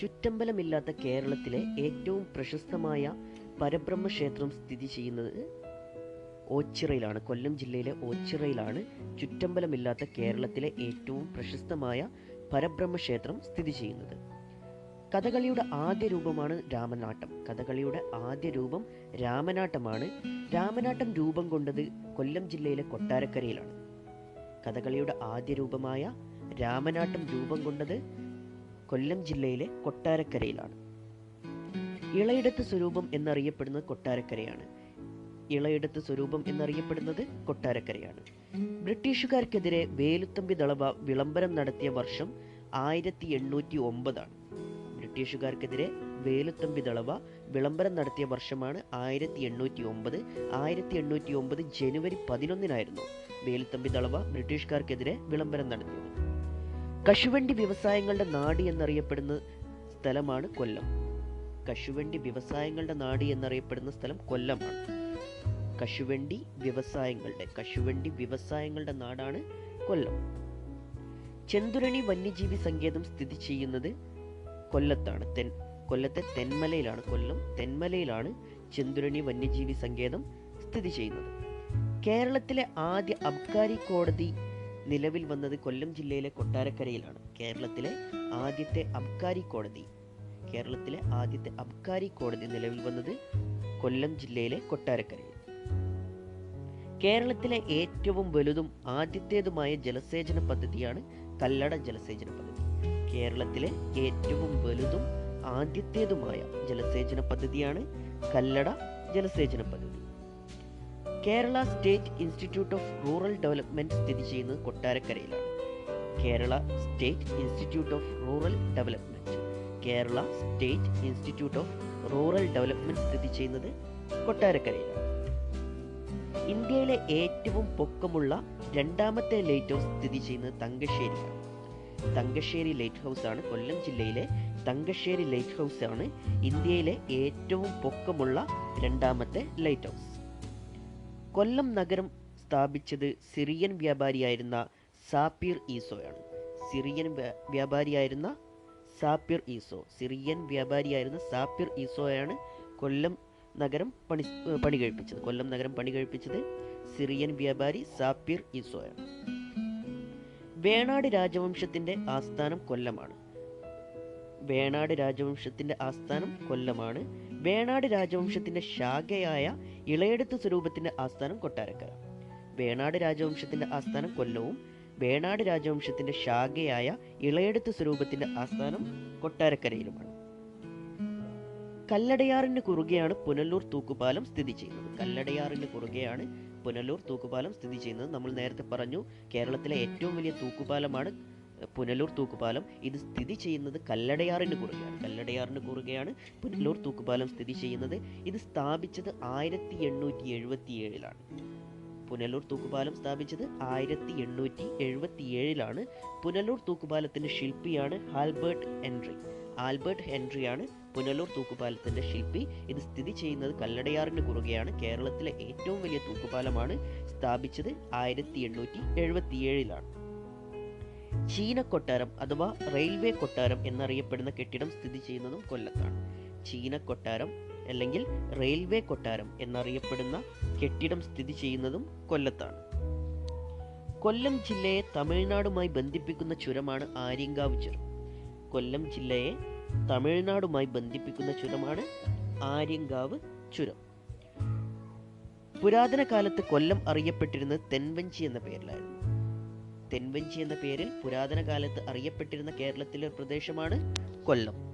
ചുറ്റമ്പലമില്ലാത്ത കേരളത്തിലെ ഏറ്റവും പ്രശസ്തമായ പരബ്രഹ്മ ക്ഷേത്രം സ്ഥിതി ചെയ്യുന്നത് ഓച്ചിറയിലാണ്. കൊല്ലം ജില്ലയിലെ ഓച്ചിറയിലാണ് ചുറ്റമ്പലമില്ലാത്ത കേരളത്തിലെ ഏറ്റവും പ്രശസ്തമായ പരബ്രഹ്മ ക്ഷേത്രം സ്ഥിതി ചെയ്യുന്നത്. കഥകളിയുടെ ആദ്യ രൂപമാണ് രാമനാട്ടം. കഥകളിയുടെ ആദ്യ രൂപം രാമനാട്ടമാണ്. രാമനാട്ടം രൂപം കൊണ്ടത് കൊല്ലം ജില്ലയിലെ കൊട്ടാരക്കരയിലാണ്. കഥകളിയുടെ ആദ്യ രൂപമായ രാമനാട്ടം രൂപം കൊണ്ടത് കൊല്ലം ജില്ലയിലെ കൊട്ടാരക്കരയിലാണ്. ഇളയിടത്ത് സ്വരൂപം എന്നറിയപ്പെടുന്നത് കൊട്ടാരക്കരയാണ്. ഇളയിടത്ത് സ്വരൂപം എന്നറിയപ്പെടുന്നത് കൊട്ടാരക്കരയാണ്. ബ്രിട്ടീഷുകാർക്കെതിരെ വേലുത്തമ്പി ദളവ വിളംബരം നടത്തിയ വർഷം ആയിരത്തി എണ്ണൂറ്റി ഒമ്പതാണ് ബ്രിട്ടീഷുകാർക്കെതിരെ വേലുത്തമ്പി ദളവ വിളംബരം നടത്തിയ വർഷമാണ് ആയിരത്തി എണ്ണൂറ്റി ഒമ്പത് ആയിരത്തി എണ്ണൂറ്റി ഒമ്പത് ജനുവരി പതിനൊന്നിനായിരുന്നു വേലുത്തമ്പി ദളവ ബ്രിട്ടീഷുകാർക്കെതിരെ വിളംബരം നടത്തിയത്. കശുവണ്ടി വ്യവസായങ്ങളുടെ നാട് എന്നറിയപ്പെടുന്ന സ്ഥലമാണ് കൊല്ലം. കശുവണ്ടി വ്യവസായങ്ങളുടെ നാട് എന്നറിയപ്പെടുന്ന സ്ഥലം കൊല്ലമാണ്. കശുവണ്ടി വ്യവസായങ്ങളുടെ കശുവണ്ടി വ്യവസായങ്ങളുടെ നാടാണ് കൊല്ലം. ചെന്തുരണി വന്യജീവി സങ്കേതം സ്ഥിതി ചെയ്യുന്നത് കൊല്ലത്താണ്. തെൻ കൊല്ലത്തെ തെന്മലയിലാണ്. കൊല്ലം തെന്മലയിലാണ് ചെന്തുരണി വന്യജീവി സങ്കേതം സ്ഥിതി ചെയ്യുന്നത്. കേരളത്തിലെ ആദ്യ അബ്കാരി കോടതി നിലവിൽ വന്നത് കൊല്ലം ജില്ലയിലെ കൊട്ടാരക്കരയിലാണ്. കേരളത്തിലെ ആദ്യത്തെ അബ്കാരി കോടതി. കേരളത്തിലെ ആദ്യത്തെ അബ്കാരി കോടതി നിലവിൽ വന്നത് കൊല്ലം ജില്ലയിലെ കൊട്ടാരക്കരയിൽ. കേരളത്തിലെ ഏറ്റവും വലുതും ആദ്യത്തേതുമായ ജലസേചന പദ്ധതിയാണ് കല്ലട ജലസേചന പദ്ധതി. കേരളത്തിലെ ഏറ്റവും വലുതും ആദ്യത്തേതുമായ ജലസേചന പദ്ധതിയാണ് കല്ലട ജലസേചന പദ്ധതി. Kerala state institute of rural development സ്ഥിതി ചെയ്യുന്നത് കൊട്ടാരക്കരയിലാണ്. Kerala state institute of rural development. Kerala state institute of rural development സ്ഥിതി ചെയ്യുന്നത് കൊട്ടാരക്കരയിലാണ്. ഇന്ത്യയിലെ ഏറ്റവും പൊക്കമുള്ള രണ്ടാമത്തെ ലൈറ്റ് ഹൗസ് സ്ഥിതി ചെയ്യുന്നത് തങ്കശ്ശേരിയാണ് തങ്കശ്ശേരി ലൈറ്റ് ഹൗസ് ആണ് കൊല്ലം ജില്ലയിലെ തങ്കശ്ശേരി ലൈറ്റ് ഹൗസ് ആണ് ഇന്ത്യയിലെ ഏറ്റവും പൊക്കമുള്ള രണ്ടാമത്തെ ലൈറ്റ് ഹൗസ്. കൊല്ലം നഗരം സ്ഥാപിച്ചത് സിറിയൻ വ്യാപാരിയായിരുന്ന സാപ്പിർ ഈസോയാണ് സിറിയൻ വ്യാ- വ്യാപാരിയായിരുന്ന സാപ്പിർ ഈസോ. സിറിയൻ വ്യാപാരിയായിരുന്ന സാപ്പിർ ഈസോയാണ് കൊല്ലം നഗരം പണി പണി കഴിപ്പിച്ചത്. കൊല്ലം നഗരം പണി കഴിപ്പിച്ചത് സിറിയൻ വ്യാപാരി സാപ്പിർ ഈസോയാണ്. വേണാട് രാജവംശത്തിന്റെ ആസ്ഥാനം കൊല്ലമാണ്. വേണാട് രാജവംശത്തിന്റെ ആസ്ഥാനം കൊല്ലമാണ്. വേണാട് രാജവംശത്തിന്റെ ശാഖയായ ഇളയെടുത്ത് സ്വരൂപത്തിന്റെ ആസ്ഥാനം കൊട്ടാരക്കര. വേണാട് രാജവംശത്തിന്റെ ആസ്ഥാനം കൊല്ലവും വേണാട് രാജവംശത്തിന്റെ ശാഖയായ ഇളയെടുത്ത് സ്വരൂപത്തിന്റെ ആസ്ഥാനം കൊട്ടാരക്കരയിലുമാണ്. കല്ലടയാറിന് കുറുകെയാണ് പുനലൂർ തൂക്കുപാലം സ്ഥിതി ചെയ്യുന്നത്. കല്ലടയാറിന് കുറുകെയാണ് പുനലൂർ തൂക്കുപാലം സ്ഥിതി ചെയ്യുന്നത്. നമ്മൾ നേരത്തെ പറഞ്ഞു കേരളത്തിലെ ഏറ്റവും വലിയ തൂക്കുപാലമാണ് പുനലൂർ തൂക്കുപാലം ഇത് സ്ഥിതി ചെയ്യുന്നത് കല്ലടയാറിന് കുറുകെയാണ്. കല്ലടയാറിന് കുറുകയാണ് പുനലൂർ തൂക്കുപാലം സ്ഥിതി ചെയ്യുന്നത്. ഇത് സ്ഥാപിച്ചത് ആയിരത്തി എണ്ണൂറ്റി എഴുപത്തി ഏഴിലാണ് പുനലൂർ തൂക്കുപാലം സ്ഥാപിച്ചത് ആയിരത്തി എണ്ണൂറ്റി എഴുപത്തി ഏഴിലാണ് പുനലൂർ തൂക്കുപാലത്തിന്റെ ശില്പിയാണ് ആൽബർട്ട് ഹെൻറി. ആൽബർട്ട് ഹെൻറിയാണ് പുനലൂർ തൂക്കുപാലത്തിന്റെ ശില്പി. ഇത് സ്ഥിതി ചെയ്യുന്നത് കല്ലടയാറിന് കുറുകയാണ്. കേരളത്തിലെ ഏറ്റവും വലിയ തൂക്കുപാലമാണ് സ്ഥാപിച്ചത് ആയിരത്തി എണ്ണൂറ്റി എഴുപത്തി ഏഴിലാണ് ചീന കൊട്ടാരം അഥവാ റെയിൽവേ കൊട്ടാരം എന്നറിയപ്പെടുന്ന കെട്ടിടം സ്ഥിതി ചെയ്യുന്നതും കൊല്ലത്താണ്. ചീന കൊട്ടാരം അല്ലെങ്കിൽ റെയിൽവേ കൊട്ടാരം എന്നറിയപ്പെടുന്ന കെട്ടിടം സ്ഥിതി ചെയ്യുന്നതും കൊല്ലത്താണ്. കൊല്ലം ജില്ലയെ തമിഴ്നാടുമായി ബന്ധിപ്പിക്കുന്ന ചുരമാണ് ആര്യങ്കാവ് ചുരം. കൊല്ലം ജില്ലയെ തമിഴ്നാടുമായി ബന്ധിപ്പിക്കുന്ന ചുരമാണ് ആര്യങ്കാവ് ചുരം. പുരാതന കാലത്ത് കൊല്ലം അറിയപ്പെട്ടിരുന്നത് തെൻവഞ്ചി എന്ന പേരിലായിരുന്നു. തെൻവഞ്ചി എന്ന പേരിൽ പുരാതന കാലത്ത് അറിയപ്പെട്ടിരുന്ന കേരളത്തിലെ പ്രദേശമാണ് കൊല്ലം.